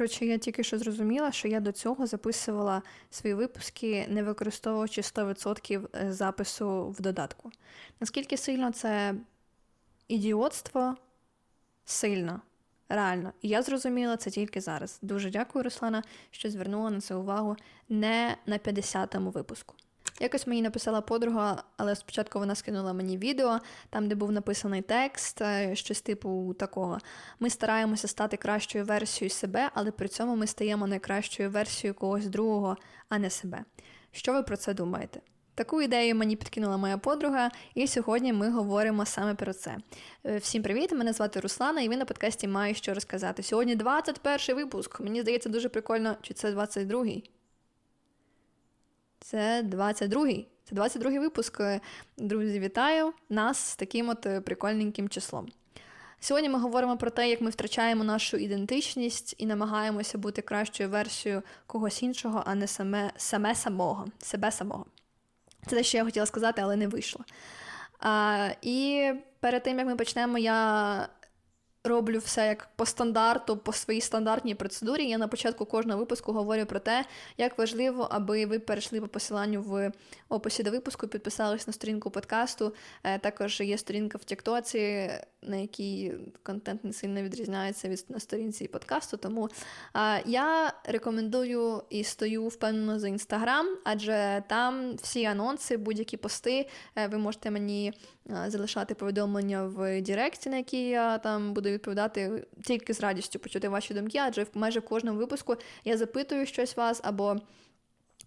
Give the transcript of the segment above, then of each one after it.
Коротше, я тільки що зрозуміла, що я до цього записувала свої випуски, не використовуючи 100% запису в додатку. Наскільки сильно це ідіотство? Сильно, реально. І я зрозуміла це тільки зараз. Дуже дякую, Руслана, що звернула на це увагу не на 50-му випуску. Якось мені написала подруга, але спочатку вона скинула мені відео, там, де був написаний текст, е, щось типу такого. Ми стараємося стати кращою версією себе, але при цьому ми стаємо найкращою версією когось другого, а не себе. Що ви про це думаєте? Таку ідею мені підкинула моя подруга, і сьогодні ми говоримо саме про це. Е, Всім привіт! Мене звати Руслана, і ви на подкасті маю що розказати. Сьогодні 21 випуск. Мені здається, дуже прикольно, чи це 22-й? Це 22-й. Це 22-й випуск. Друзі, вітаю нас з таким от е, прикольненьким числом. Сьогодні ми говоримо про те, як ми втрачаємо нашу ідентичність і намагаємося бути кращою версією когось іншого, а не саме, саме самого, себе самого. Це те, що я хотіла сказати, але не вийшло. А, І перед тим, як ми почнемо, я роблю все як по стандарту, по своїй стандартній процедурі. Я на початку кожного випуску говорю про те, як важливо, аби ви перейшли по посиланню в описі до випуску, підписались на сторінку подкасту. Е, Також є сторінка в Тіктоці, на якій контент не сильно відрізняється від на сторінці подкасту. Тому е, я рекомендую і стою впевнено за інстаграм, адже там всі анонси, будь-які пости. е, Ви можете мені е, залишати повідомлення в Директі, на які я там буду відповідати тільки з радістю почути ваші думки, адже в майже кожному випуску я запитую щось вас або.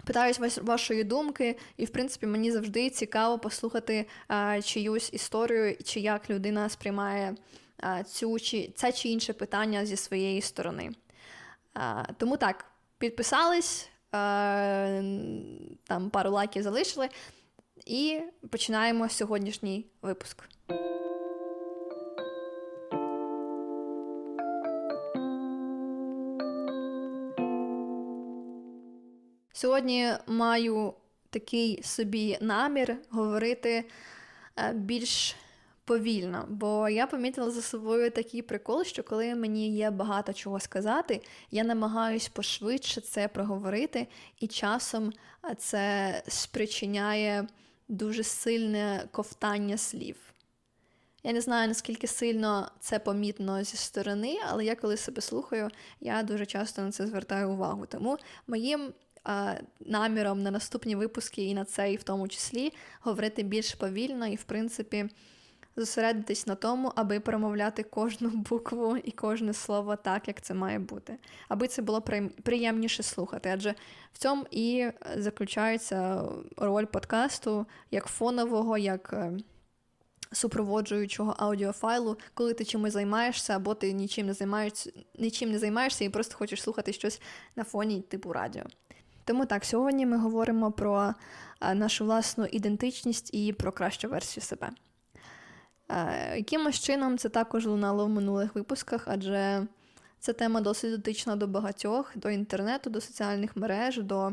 Питаюсь вашої думки, і в принципі мені завжди цікаво послухати а, чиюсь історію, чи як людина сприймає а, цю чи це чи інше питання зі своєї сторони. А, тому так, підписались, а, там пару лайків залишили, і починаємо сьогоднішній випуск. Сьогодні маю такий собі намір говорити е, більш повільно, бо я помітила за собою такий прикол, що коли мені є багато чого сказати, я намагаюсь пошвидше це проговорити, і часом е, це спричиняє дуже сильне ковтання слів. Я не знаю, наскільки сильно це помітно зі сторони, але я коли себе слухаю, я дуже часто на це звертаю увагу. Тому моїм наміром на наступні випуски і на цей в тому числі говорити більш повільно і, в принципі, зосередитись на тому, аби промовляти кожну букву і кожне слово так, як це має бути, аби це було приємніше слухати. Адже в цьому і заключається роль подкасту як фонового, як. е, Супроводжуючого аудіофайлу, коли ти чимось займаєшся, або ти нічим не займаєшся, нічим не займаєшся і просто хочеш слухати щось на фоні типу радіо. Тому так, сьогодні ми говоримо про нашу власну ідентичність і про кращу версію себе. Якимось чином це також лунало в минулих випусках, адже ця тема досить дотична до багатьох, до інтернету, до соціальних мереж, до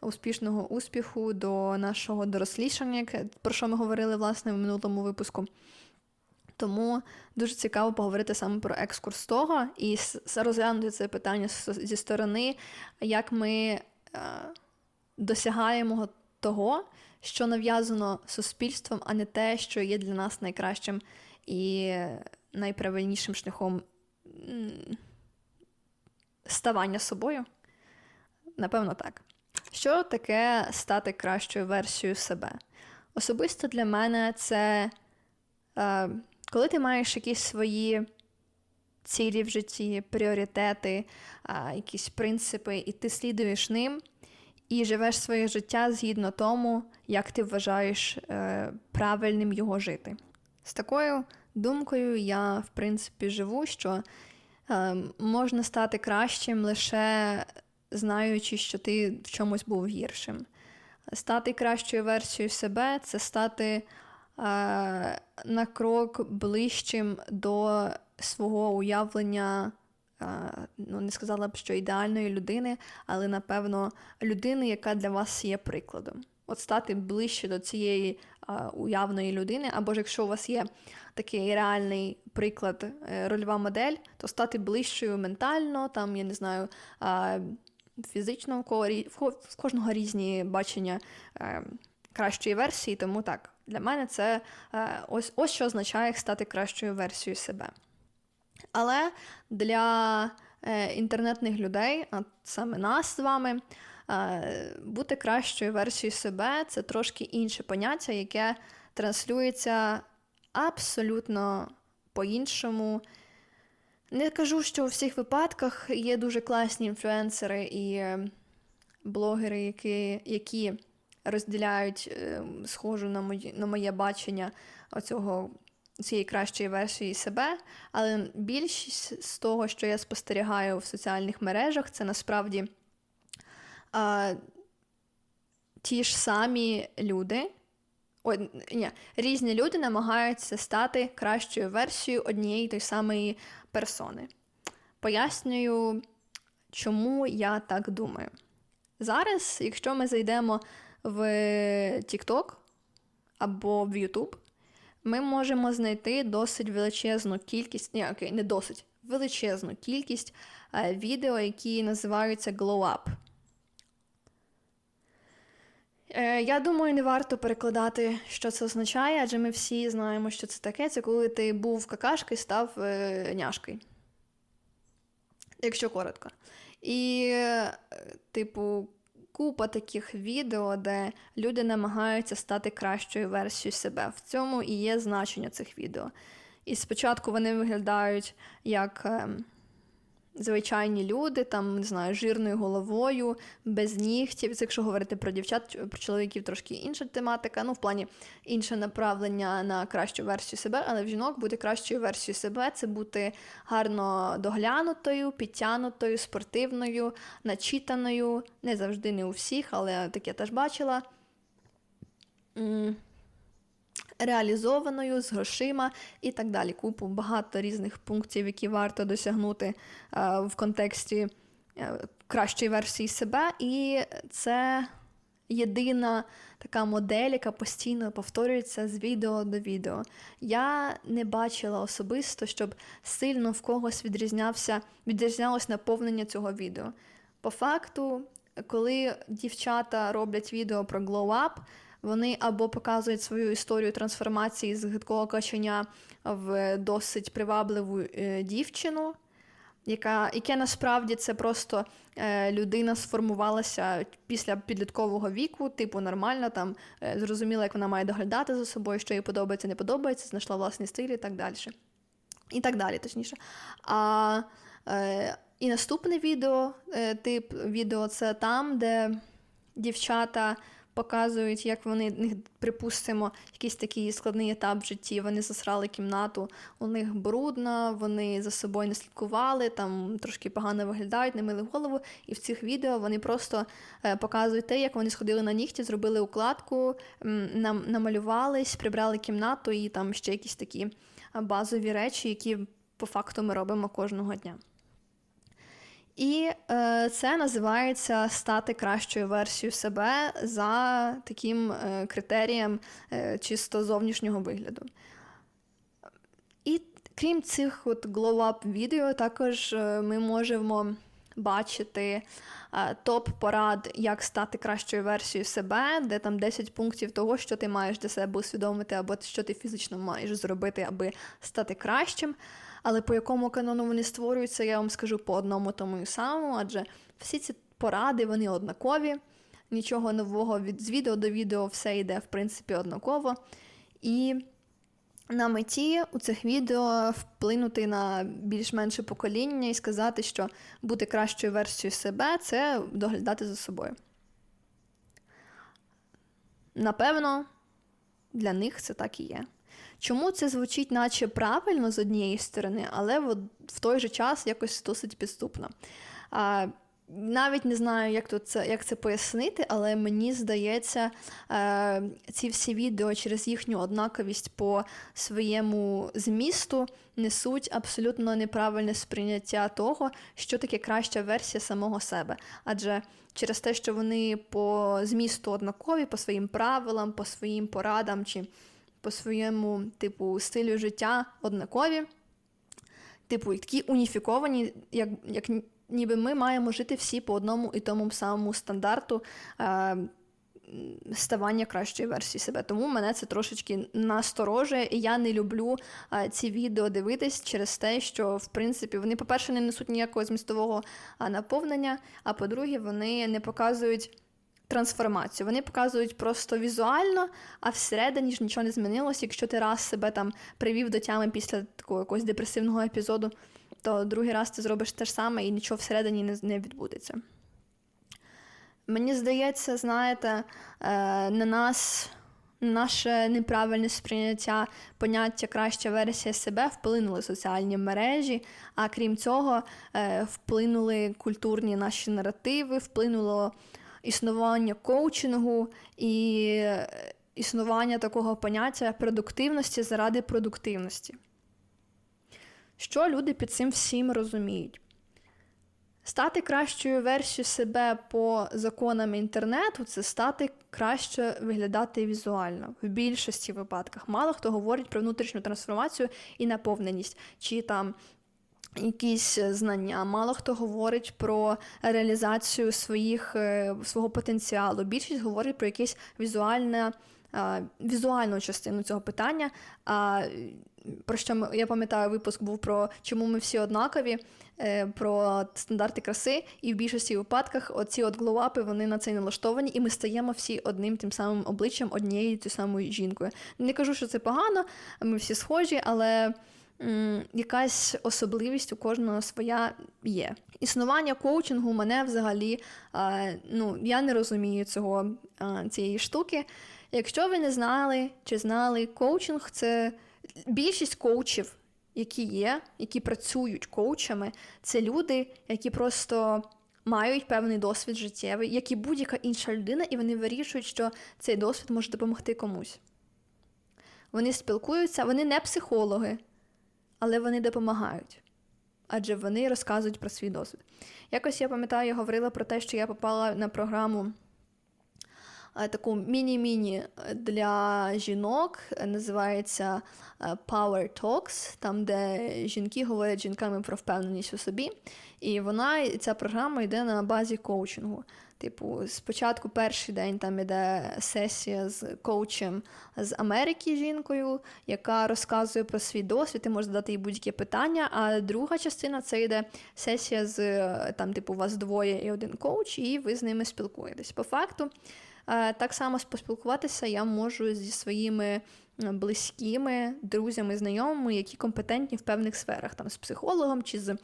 успішного успіху, до нашого дорослішання, про що ми говорили власне в минулому випуску. Тому дуже цікаво поговорити саме про екскурс того і розглянути це питання зі сторони, як ми е, досягаємо того, що нав'язано суспільством, а не те, що є для нас найкращим і найправильнішим шляхом ставання собою. Напевно, так. Що таке стати кращою версією себе? Особисто для мене це е, коли ти маєш якісь свої цілі в житті, пріоритети, якісь принципи, і ти слідуєш ним, і живеш своє життя згідно тому, як ти вважаєш е, правильним його жити. З такою думкою я, в принципі, живу, що е, можна стати кращим лише знаючи, що ти в чомусь був гіршим. Стати кращою версією себе це стати е, на крок ближчим до свого уявлення. е, Ну, не сказала б, що ідеальної людини, але напевно людини, яка для вас є прикладом. от стати ближче до цієї а, уявної людини, або ж якщо у вас є такий реальний приклад, е, рольова модель, то стати ближчою ментально, там, я не знаю, а, фізично, в кого в кожного різні бачення е, кращої версії, тому так, для мене це е, ось, ось що означає стати кращою версією себе. Але для е, інтернетних людей, а саме нас з вами, е, бути кращою версією себе це трошки інше поняття, яке транслюється абсолютно по-іншому. Не кажу, що у всіх випадках є дуже класні інфлюенсери і е, блогери, які, які розділяють схожу на моє, на моє бачення оцього цієї кращої версії себе, але більшість з того, що я спостерігаю в соціальних мережах, це насправді а, ті ж самі люди. Ой, ні, різні люди намагаються стати кращою версією однієї той самої персони. Пояснюю, чому я так думаю. Зараз, якщо ми зайдемо в TikTok або в YouTube, ми можемо знайти досить величезну кількість, ні, окей, не досить, величезну кількість е, відео, які називаються Glow Up. Е, я думаю, не варто перекладати, що це означає, адже ми всі знаємо, що це таке. Це коли ти був какашкою, став е, няшкою. Якщо коротко. І, типу, купа таких відео, де люди намагаються стати кращою версією себе. В цьому і є значення цих відео. І спочатку вони виглядають як ем, звичайні люди, там, не знаю, жирною головою, без нігтів. Це якщо говорити про дівчат, про чоловіків трошки інша тематика, ну, в плані інше направлення на кращу версію себе, але в жінок бути кращою версією себе це бути гарно доглянутою, підтянутою, спортивною, начитаною. Не завжди не у всіх, але таке теж бачила. Реалізованою з грошима і так далі. Купу багато різних пунктів, які варто досягнути е, в контексті е, кращої версії себе. І це єдина така модель, яка постійно повторюється з відео до відео. Я не бачила особисто, щоб сильно в когось відрізнявся, відрізнялось наповнення цього відео. По факту, коли дівчата роблять відео про glow up, вони або показують свою історію трансформації з гидкого каченя в досить привабливу е, дівчину, яка, яке насправді це просто е, людина сформувалася після підліткового віку, типу нормально, там е, зрозуміла, як вона має доглядати за собою, що їй подобається, не подобається, знайшла власний стиль і так далі. І так далі, точніше. А е, і наступне відео, е, тип відео, це там, де дівчата показують, як вони, припустимо, якийсь такий складний етап в житті. Вони засрали кімнату, у них брудно, вони за собою не слідкували, там трошки погано виглядають, не мили голову. І в цих відео вони просто е, показують те, як вони сходили на нігті, зробили укладку, нам, намалювались, прибрали кімнату і там ще якісь такі базові речі, які по факту ми робимо кожного дня. І е, це називається стати кращою версією себе за таким е, критерієм е, чисто зовнішнього вигляду. І крім цих от glow-up відео, також е, ми можемо бачити е, топ-порад, як стати кращою версією себе, де там 10 пунктів того, що ти маєш для себе усвідомити, або що ти фізично маєш зробити, аби стати кращим. Але по якому канону вони створюються, я вам скажу по одному тому і самому, адже всі ці поради вони однакові, нічого нового від з відео до відео все йде, в принципі, однаково. І на меті у цих відео вплинути на більш-менше покоління і сказати, що бути кращою версією себе це доглядати за собою. Напевно, для них це так і є. Чому це звучить, наче правильно з однієї сторони, але в, той же час якось досить підступно. А, навіть не знаю, як тут це як це пояснити, але мені здається, е, ці всі відео через їхню однаковість по своєму змісту несуть абсолютно неправильне сприйняття того, що таке краща версія самого себе. Адже через те, що вони по змісту однакові, по своїм правилам, по своїм порадам чи по своєму типу стилю життя однакові. Типу, такі уніфіковані, як як ніби ми маємо жити всі по одному і тому самому стандарту е, ставання кращої версії себе. Тому мене це трошечки насторожує, і я не люблю е, ці відео дивитись через те, що в принципі вони, по-перше, не несуть ніякого змістового наповнення, а по-друге, вони не показують. Трансформацію. Вони показують просто візуально, а всередині ж нічого не змінилося. Якщо ти раз себе там привів до тями після такого якогось депресивного епізоду, то другий раз ти зробиш те ж саме і нічого всередині не, відбудеться. Мені здається, знаєте, е, на нас. Наше неправильне сприйняття поняття краща версія себе вплинули соціальні мережі, а крім цього, е, вплинули культурні наші наративи, вплинуло існування коучингу і е, існування такого поняття продуктивності заради продуктивності. Що люди під цим всім розуміють? Стати кращою версією себе по законам інтернету це стати краще виглядати візуально в більшості випадках. Мало хто говорить про внутрішню трансформацію і наповненість, чи там якісь знання, мало хто говорить про реалізацію своїх, е, свого потенціалу. Більшість говорить про якесь візуальне. Візуальну частину цього питання. А про що ми, я пам'ятаю, випуск був про чому ми всі однакові, е, про стандарти краси, і в більшості випадках оці от глоуапи, вони на це налаштовані, і ми стаємо всі одним тим самим обличчям однією тією самою жінкою. Не кажу, що це погано, ми всі схожі, але. Якась особливість у кожного своя є. Існування коучингу мене взагалі, ну я не розумію цього цієї штуки. Якщо ви не знали чи знали, коучинг це більшість коучів, які є, які працюють коучами, це люди, які просто мають певний досвід життєвий, як і будь-яка інша людина, і вони вирішують, що цей досвід може допомогти комусь. Вони спілкуються, вони не психологи, але вони допомагають. Адже вони розказують про свій досвід. Якось я пам'ятаю, я говорила про те, що я попала на програму Е, таку міні-міні е, для жінок, е, називається Power Talks, там, де жінки говорять жінками про впевненість у собі. І вона, ця програма йде на базі коучингу. Типу, спочатку перший день там іде сесія з коучем з Америки жінкою, яка розказує про свій досвід, і може задати їй будь-які питання. А друга частина це йде сесія з там, типу, у вас двоє і один коуч, і ви з ними спілкуєтесь. По факту. Е, так само поспілкуватися я можу зі своїми близькими друзями, знайомими, які компетентні в певних сферах, там з психологом чи з.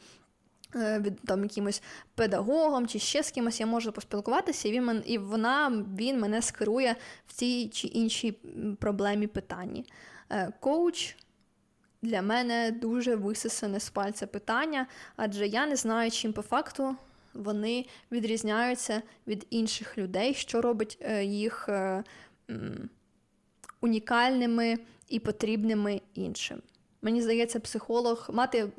Е, там якимось педагогом чи ще з кимось я можу поспілкуватися, і він і вона він мене скерує в цій чи іншій проблемі питанні. Е, коуч для мене дуже висисане з пальця питання, адже я не знаю, чим по факту вони відрізняються від інших людей, що робить е, їх унікальними і потрібними іншим. Мені здається, психолог мати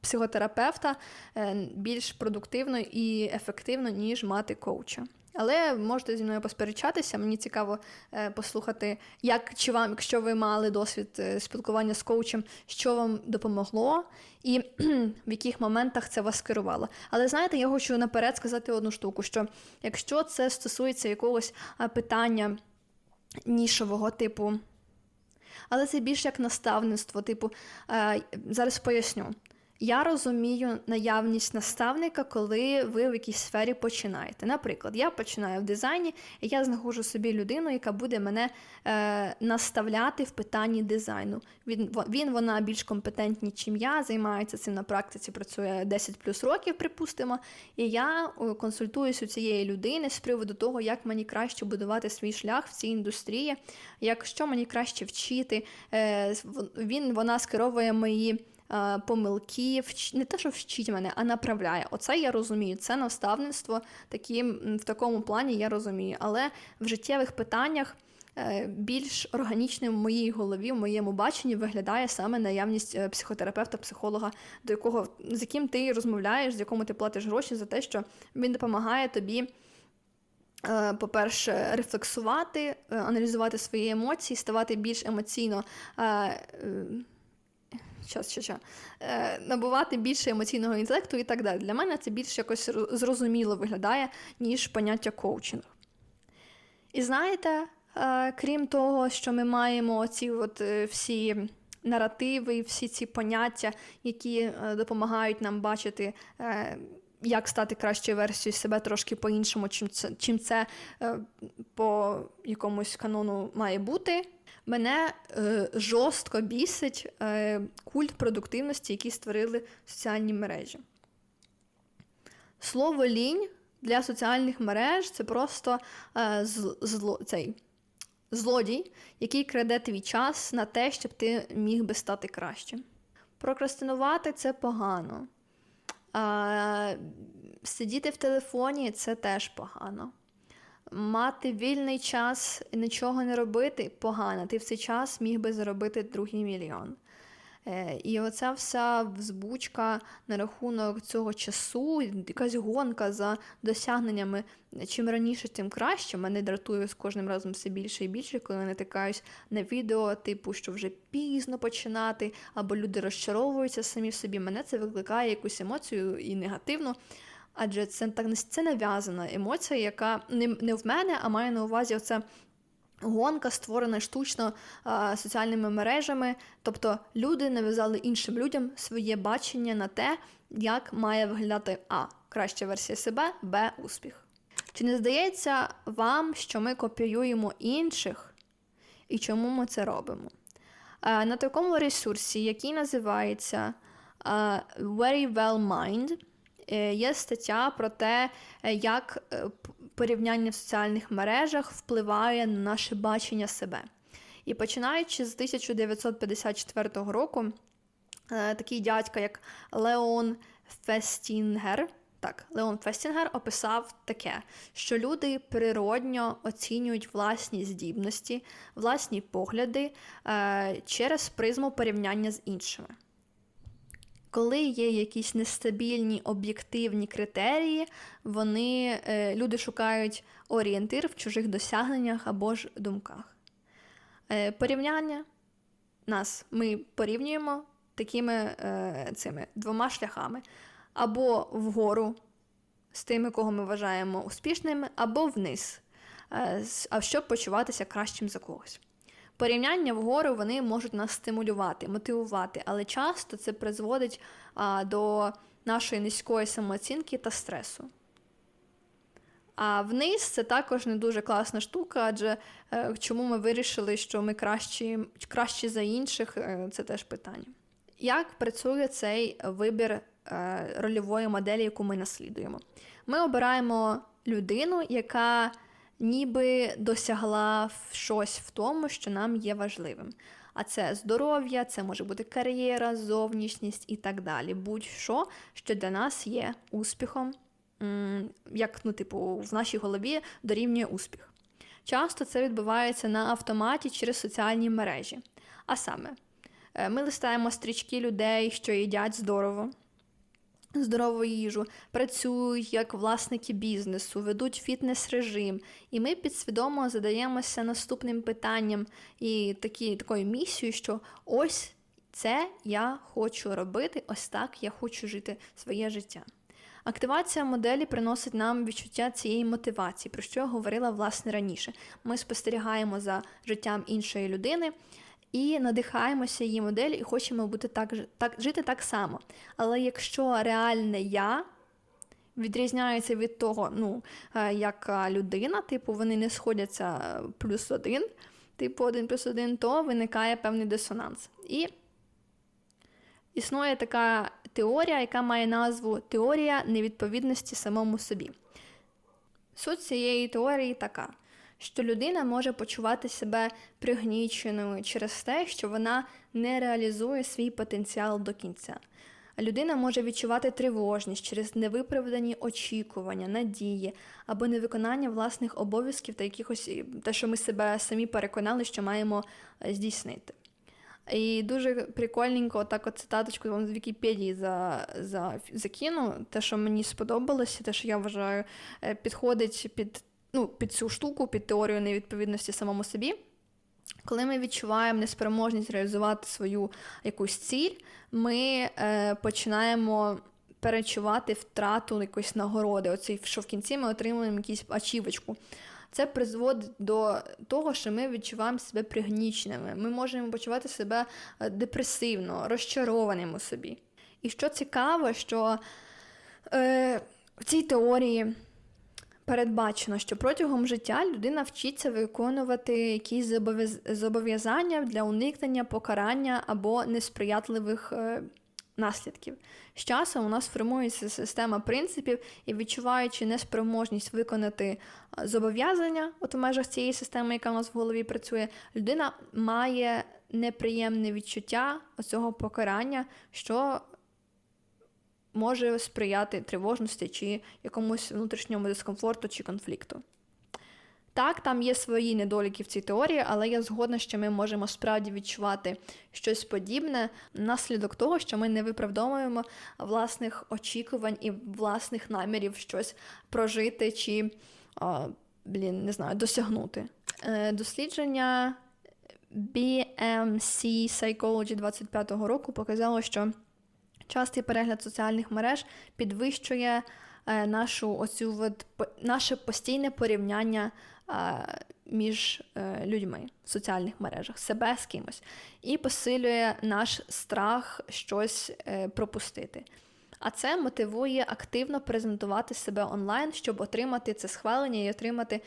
психотерапевта е, більш продуктивно і ефективно, ніж мати коуча. Але можете зі мною посперечатися. Мені цікаво е, послухати, як чи вам, якщо ви мали досвід е, спілкування з коучем, що вам допомогло, і в яких моментах це вас керувало. Але знаєте, я хочу наперед сказати одну штуку: що якщо це стосується якогось питання нішового типу, але це більш як наставництво, типу, е, зараз поясню. Я розумію наявність наставника, коли ви в якійсь сфері починаєте. Наприклад, я починаю в дизайні, і я знаходжу собі людину, яка буде мене е, наставляти в питанні дизайну. Він він вона більш компетентні, чим я, займається цим на практиці, працює 10 плюс років, припустимо. І я консультуюсь у цієї людини з приводу того, як мені краще будувати свій шлях в цій індустрії, як що мені краще вчити. Е, Він вона скеровує мої е, помилки, вч... не те, що вчить мене, а направляє. Оце я розумію. Це наставництво таким, в такому плані я розумію. Але в життєвих питаннях. Е, більш органічним в моїй голові, в моєму баченні виглядає саме наявність е, психотерапевта, психолога, до якого з яким ти розмовляєш, з якому ти платиш гроші за те, що він допомагає тобі. Е, по-перше, рефлексувати, аналізувати свої емоції, ставати більш емоційно час, час, час, набувати більше емоційного інтелекту і так далі. Для мене це більш якось зрозуміло виглядає, ніж поняття коучинг. І знаєте, Е, крім того, що ми маємо ці от е, всі наративи, всі ці поняття, які е, допомагають нам бачити. Як стати кращою версією себе трошки по-іншому, чим це чим це е, по якомусь канону має бути. Мене е, жорстко бісить е, культ продуктивності, який створили соціальні мережі. Слово лінь для соціальних мереж це просто е, зло, цей злодій, який краде твій час на те, щоб ти міг би стати кращим. Прокрастинувати це погано. Сидіти в телефоні це теж погано. Мати вільний час і нічого не робити погано. Ти в цей час міг би заробити другий мільйон. Е, і оця вся взбучка на рахунок цього часу, якась гонка за досягненнями. Чим раніше, тим краще. Мене дратує з кожним разом все більше і більше, коли натикаюсь на відео, типу, що вже пізно починати, або люди розчаровуються самі в собі. Мене це викликає якусь емоцію і негативну. Адже це так це нав'язана емоція, яка не не в мене, а має на увазі оце Гонка створена штучно а, соціальними мережами, тобто люди нав'язали іншим людям своє бачення на те, як має виглядати А. Краща версія себе, Б. Успіх. Чи не здається вам, що ми копіюємо інших і чому ми це робимо? А, на такому ресурсі, який називається а, Very Well Mind, є стаття про те, е, як е, порівняння в соціальних мережах впливає на наше бачення себе. І починаючи з 1954 року, е, такий дядька, як Леон Фестінгер, так, Леон Фестінгер описав таке, що люди природньо оцінюють власні здібності, власні погляди е, через призму порівняння з іншими коли є якісь нестабільні об'єктивні критерії, вони, е, люди шукають орієнтир в чужих досягненнях або ж думках. Е, порівняння нас ми порівнюємо такими е, цими двома шляхами: або вгору з тими, кого ми вважаємо успішними, або вниз, а щоб почуватися кращим за когось. Порівняння вгору вони можуть нас стимулювати, мотивувати, але часто це призводить а, до нашої низької самооцінки та стресу. А вниз це також не дуже класна штука, адже е, чому ми вирішили, що ми кращі, кращі за інших, е, це теж питання. Як працює цей вибір е, рольової моделі, яку ми наслідуємо? Ми обираємо людину, яка ніби досягла щось в тому, що нам є важливим. А це здоров'я, це може бути кар'єра, зовнішність і так далі. Будь-що, що для нас є успіхом, як ну, типу, в нашій голові дорівнює успіх. Часто це відбувається на автоматі через соціальні мережі. А саме, е, ми листаємо стрічки людей, що їдять здорово здорову їжу, працюють як власники бізнесу, ведуть фітнес-режим. І ми підсвідомо задаємося наступним питанням і такі, такою місією, що ось це я хочу робити, ось так я хочу жити своє життя. Активація моделі приносить нам відчуття цієї мотивації, про що я говорила власне раніше. Ми спостерігаємо за життям іншої людини, і надихаємося її моделі, і хочемо бути так, так, жити так само. Але якщо реальне я відрізняється від того, ну, е, як людина, типу, вони не сходяться плюс один, типу один плюс один, то виникає певний дисонанс. І існує така теорія, яка має назву Теорія невідповідності самому собі. Суть цієї теорії така, що людина може почувати себе пригніченою через те, що вона не реалізує свій потенціал до кінця. Людина може відчувати тривожність через невиправдані очікування, надії або невиконання власних обов'язків та якихось те, що ми себе самі переконали, що маємо е, здійснити. І дуже прикольненько, так от цитаточку вам з Вікіпедії за, за, закину. Те, що мені сподобалося, те, що я вважаю, е, підходить під ну, під цю штуку, під теорію невідповідності самому собі. Коли ми відчуваємо неспроможність реалізувати свою якусь ціль, ми е, починаємо перечувати втрату якоїсь нагороди. Оцей, що в кінці ми отримуємо якусь ачівочку. Це призводить до того, що ми відчуваємо себе пригніченими. Ми можемо почувати себе е, депресивно, розчарованим у собі. І що цікаво, що е, в цій теорії передбачено, що протягом життя людина вчиться виконувати якісь зобов'язання для уникнення покарання або несприятливих е, наслідків. З часом у нас формується система принципів і відчуваючи неспроможність виконати е, зобов'язання от у межах цієї системи, яка у нас в голові працює, людина має неприємне відчуття оцього покарання, що може сприяти тривожності чи якомусь внутрішньому дискомфорту чи конфлікту. Так, там є свої недоліки в цій теорії, але я згодна, що ми можемо справді відчувати щось подібне наслідок того, що ми не виправдовуємо власних очікувань і власних намірів щось прожити чи, о, блін, не знаю, досягнути. Е, дослідження BMC Psychology 25-го року показало, що Частий перегляд соціальних мереж підвищує е, нашу оцю от, наше постійне порівняння е, між е, людьми в соціальних мережах, себе з кимось, і посилює наш страх щось пропустити. А це мотивує активно презентувати себе онлайн, щоб отримати це схвалення і отримати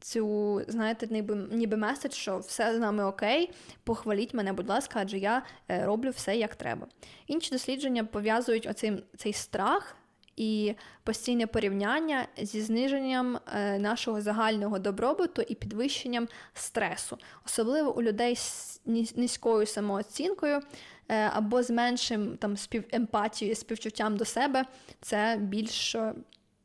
цю, знаєте, ніби ніби меседж, що все з нами окей, похваліть мене, будь ласка, адже я е, роблю все як треба. Інші дослідження пов'язують оцей цей страх. І постійне порівняння зі зниженням е, нашого загального добробуту і підвищенням стресу, особливо у людей з низькою самооцінкою е, або з меншим там співемпатією, співчуттям до себе, це більш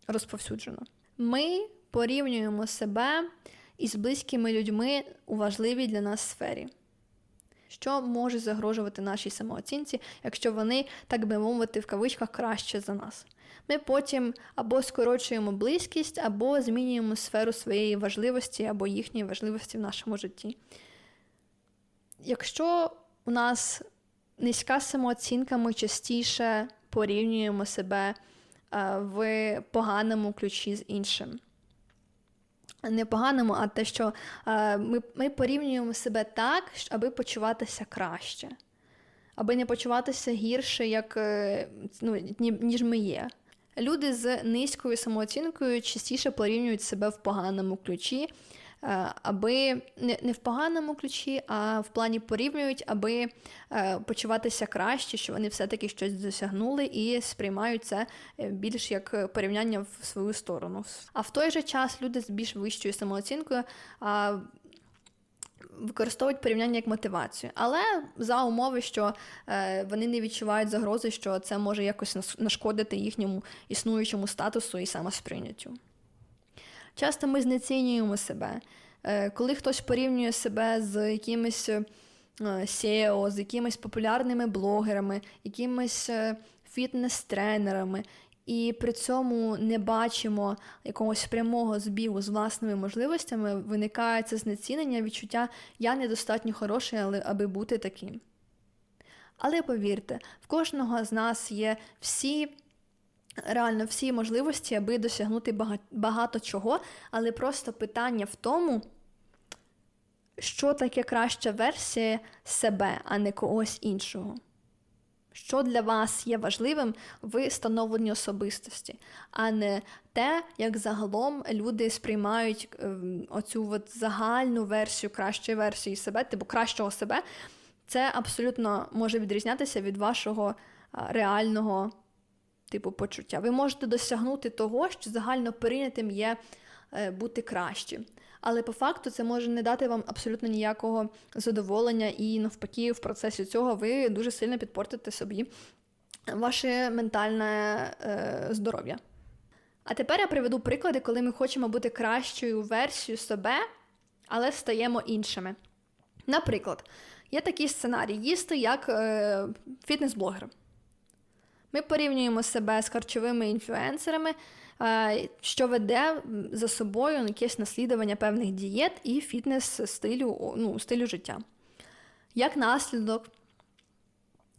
розповсюджено. Ми порівнюємо себе із близькими людьми у важливій для нас сфері. Що може загрожувати нашій самооцінці, якщо вони, так би мовити, в кавичках краще за нас? Ми потім або скорочуємо близькість, або змінюємо сферу своєї важливості або їхньої важливості в нашому житті. Якщо у нас низька самооцінка, ми частіше порівнюємо себе в поганому ключі з іншим не поганому, а те, що е, ми ми порівнюємо себе так, аби почуватися краще, аби не почуватися гірше, як, е, ну, ніж ми є. Люди з низькою самооцінкою частіше порівнюють себе в поганому ключі. Е, аби не в поганому ключі, а в плані порівнюють, аби е, почуватися краще, що вони все-таки щось досягнули і сприймають це е, більш як порівняння в свою сторону. А в той же час люди з більш вищою самооцінкою. Використовують порівняння як мотивацію, але за умови, що е, вони не відчувають загрози, що це може якось нашкодити їхньому існуючому статусу і самосприйняттю. Часто ми знецінюємо себе. Е, коли хтось порівнює себе з якимись SEO, е, з якимись популярними блогерами, якимись е, фітнес-тренерами, і при цьому не бачимо якогось прямого збігу з власними можливостями, виникає це знецінення, відчуття я недостатньо хороший, аби бути таким. Але повірте, в кожного з нас є всі реально всі можливості, аби досягнути багато чого, але просто питання в тому, що таке краща версія себе, а не когось іншого. Що для вас є важливим в становленні особистості, а не те, як загалом люди сприймають ем, оцю от загальну версію, кращої версії себе, типу кращого себе, це абсолютно може відрізнятися від вашого реального типу почуття. Ви можете досягнути того, що загально прийнятим є е, бути краще. Але по факту це може не дати вам абсолютно ніякого задоволення, і навпаки, в процесі цього ви дуже сильно підпортите собі ваше ментальне е, здоров'я. А тепер я приведу приклади, коли ми хочемо бути кращою версією себе, але стаємо іншими. Наприклад, є такий сценарій їсти як е, фітнес-блогер. Ми порівнюємо себе з харчовими інфлюенсерами, що веде за собою якесь наслідування певних дієт і фітнес-стилю ну, стилю життя. Як наслідок,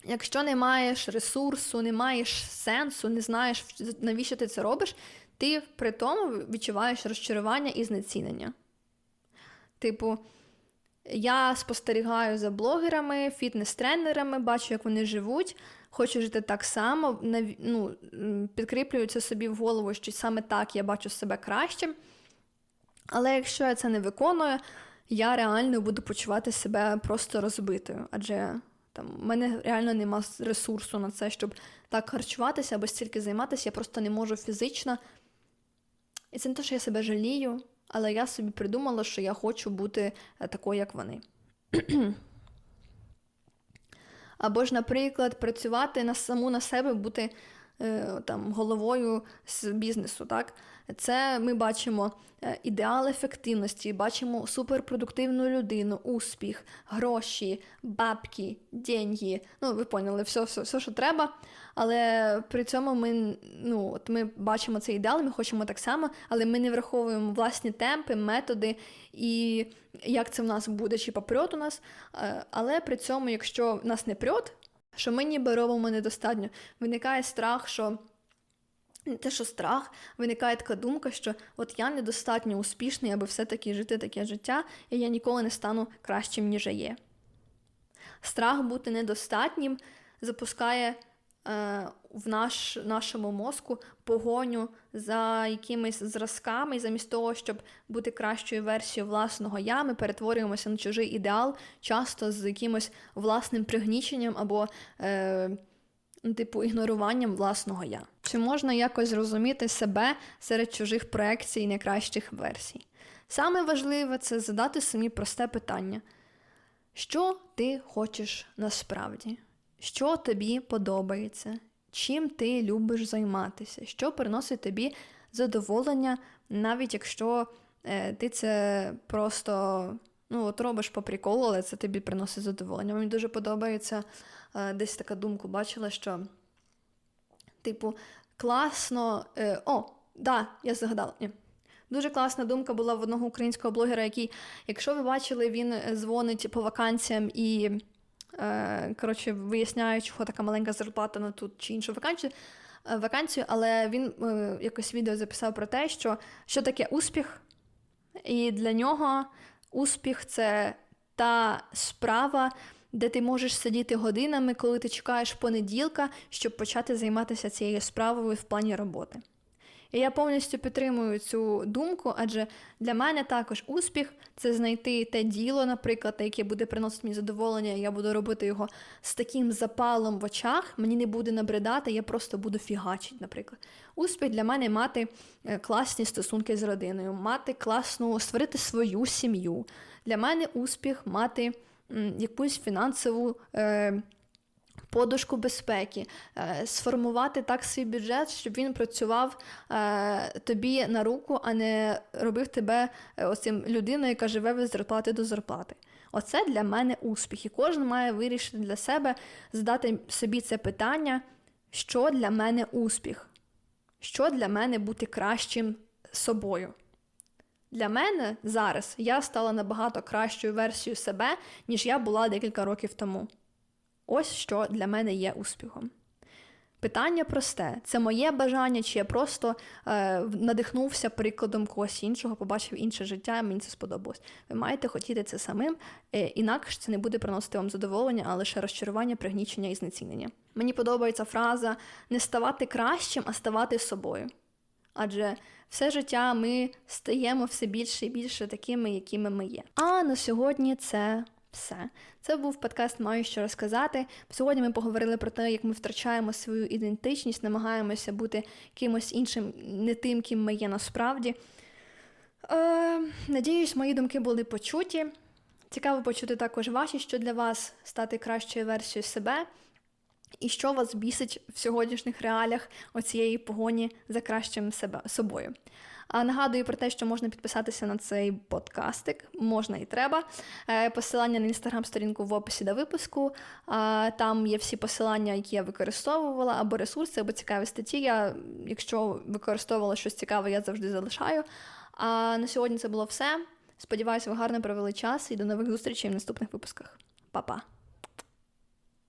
якщо не маєш ресурсу, не маєш сенсу, не знаєш, навіщо ти це робиш, ти при тому відчуваєш розчарування і знецінення. Типу, я спостерігаю за блогерами, фітнес-тренерами, бачу, як вони живуть, хочу жити так само, ну, підкріплюю собі в голову, що саме так я бачу себе кращим. Але якщо я це не виконую, я реально буду почувати себе просто розбитою. Адже там в мене реально нема ресурсу на це, щоб так харчуватися або стільки займатися, я просто не можу фізично. І це не те, що я себе жалію, але я собі придумала, що я хочу бути е, такою, як вони. Або ж, наприклад, працювати на саму на себе, бути е, там, головою з бізнесу. так? Це ми бачимо е, ідеал ефективності, бачимо суперпродуктивну людину, успіх, гроші, бабки, деньги. Ну, ви поняли, все, все, все, що треба. Але при цьому ми ну, от ми бачимо цей ідеал, ми хочемо так само, але ми не враховуємо власні темпи, методи і як це в нас буде, чи попрьот у нас. Е, але при цьому, якщо в нас не прьот, що ми ніби робимо недостатньо, виникає страх, що. Те, що страх, виникає така думка, що от я недостатньо успішний, аби все-таки жити таке життя, і я ніколи не стану кращим, ніж я є. Страх бути недостатнім запускає Е, в наш, нашому мозку погоню за якимись зразками, і замість того, щоб бути кращою версією власного я, ми перетворюємося на чужий ідеал, часто з якимось власним пригніченням або е, типу ігноруванням власного я. Чи можна якось зрозуміти себе серед чужих проекцій найкращих версій? Саме важливе це задати самі просте питання: що ти хочеш насправді? що тобі подобається, чим ти любиш займатися, що приносить тобі задоволення, навіть якщо е, ти це просто ну, от робиш по приколу, але це тобі приносить задоволення. Мені дуже подобається е, десь така думка, бачила, що, типу, класно. Е, о, да, я згадала. Ні. Дуже класна думка була в одного українського блогера, який, якщо ви бачили, він дзвонить по вакансіям і Е, коротше, виясняють, чого така маленька зарплата на ту чи іншу вакансію, е, вакансію, але він е, якось відео записав про те, що що таке успіх, і для нього успіх це та справа, де ти можеш сидіти годинами, коли ти чекаєш понеділка, щоб почати займатися цією справою в плані роботи. І я повністю підтримую цю думку, адже для мене також успіх це знайти те діло, наприклад, яке буде приносити мені задоволення, я буду робити його з таким запалом в очах, мені не буде набридати, я просто буду фігачити, наприклад. Успіх для мене мати е, класні стосунки з родиною, мати класну, створити свою сім'ю. Для мене успіх мати якусь фінансову. Е, подушку безпеки, е, сформувати так свій бюджет, щоб він працював е, тобі на руку, а не робив тебе е, оцим людиною, яка живе від зарплати до зарплати. Оце для мене успіх. І кожен має вирішити для себе, задати собі це питання, що для мене успіх, що для мене бути кращим собою. Для мене зараз я стала набагато кращою версією себе, ніж я була декілька років тому. Ось що для мене є успіхом. Питання просте: це моє бажання, чи я просто е, надихнувся прикладом когось іншого, побачив інше життя, і мені це сподобалось. Ви маєте хотіти це самим, е, інакше це не буде приносити вам задоволення, а лише розчарування, пригнічення і знецінення. Мені подобається фраза не ставати кращим, а ставати собою. Адже все життя ми стаємо все більше і більше такими, якими ми є. А на сьогодні це все. Це був подкаст Маю що розказати. Сьогодні ми поговорили про те, як ми втрачаємо свою ідентичність, намагаємося бути кимось іншим, не тим, ким ми є насправді. Е, надіюсь, мої думки були почуті. Цікаво почути також ваші, що для вас стати кращою версією себе, і що вас бісить в сьогоднішніх реаліях оцієї погоні за кращим себе собою. А нагадую про те, що можна підписатися на цей подкастик, можна і треба. Е, Посилання на інстаграм-сторінку в описі до випуску. Там є всі посилання, які я використовувала, або ресурси, або цікаві статті. Я, якщо використовувала щось цікаве, я завжди залишаю. А на сьогодні це було все. Сподіваюся, ви гарно провели час і до нових зустрічей в наступних випусках. Па-па!